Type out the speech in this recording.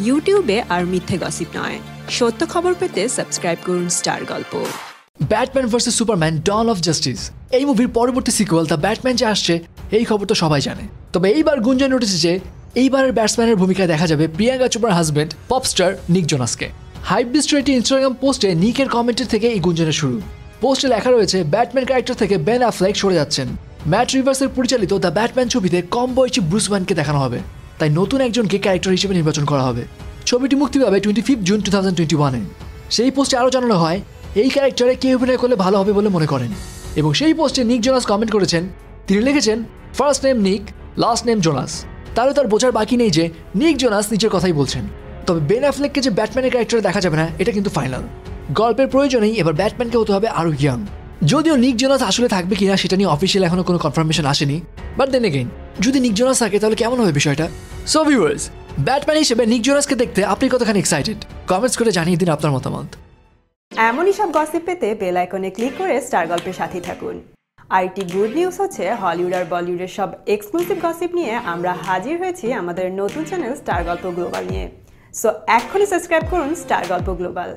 ইউটিউবে আর মিথ্যে গসিপ নয়। সত্য খবর পেতে সাবস্ক্রাইব করুন star Golpo Batman versus Superman dawn of justice এই মুভির পরবর্তী সিকুয়াল দ্য ব্যাটম্যান যে আসছে, এই খবর তো সবাই জানে। তবে এইবার গুঞ্জন উঠেছে যে, এইবারের ব্যাটসম্যানের ভূমিকায় দেখা যাবে প্রিয়াঙ্কা চোপড়ার হাজব্যান্ড পপস্টার নিক জোনাসকে হাইপ একটি ইনস্টাগ্রাম পোস্টে নিকের কমেন্টের থেকে এই গুঞ্জনের শুরু। পোস্টে লেখা রয়েছে ব্যাটম্যান ক্যারেক্টার থেকে বেন অ্যাফ্লেক সরে যাচ্ছেন। ম্যাট রিভার্সের পরিচালিত দ্য ব্যাটম্যান ছবিতে কম বয়সী ব্রুসম্যানকে দেখানো হবে। তাই নতুন একজনকে ক্যারেক্টার হিসেবে নির্বাচন করা হবে। ছবিটি মুক্তি পাবে twenty fifth June two thousand twenty ওয়ানে সেই পোস্টে আরও জানানো হয়, এই ক্যারেক্টারে কে অভিনয় করলে ভালো হবে বলে মনে করেন। এবং সেই পোস্টে নিক জোনাস কমেন্ট করেছেন, তিনি লিখেছেন first name Nick last name Jonas তাহলে তার বোঝার বাকি নেই যে নিক জোনাস নিজের কথাই বলছেন। তবে বেন অ্যাফ্লেককে যে ব্যাটম্যানের ক্যারেক্টারে দেখা যাবে না, এটা কিন্তু ফাইনাল গল্পের প্রয়োজনেই এবার ব্যাটম্যানকে হতে হবে আরও ইয়াং যদিও নিক জোনাস আসলে থাকবে কিনা সেটা নিয়ে অফিসিয়াল এখনও কোনো কনফার্মেশন আসেনি বাট দেন এগেইন যদি নিক জোনাস থাকে, তাহলে কেমন হবে বিষয়টা? সো ভিউয়ার্স ব্যাটম্যান হিসেবে নিক জোনাসকে দেখতে আপনি কতখানি এক্সাইটেড কমেন্টস করে জানিয়ে দিন আপনার মতামত। এমনই সব গসিপ পেতে বেল আইকনে ক্লিক করে স্টার গল্পের সাথেই থাকুন। আইটি গুড নিউজ হচ্ছে হলিউড আর বলিউডের সব এক্সক্লুসিভ গসিপ নিয়ে আমরা হাজির হয়েছি আমাদের নতুন চ্যানেল স্টার গল্প গ্লোবাল নিয়ে। সো এক্ষুনি সাবস্ক্রাইব করুন স্টার গল্প গ্লোবাল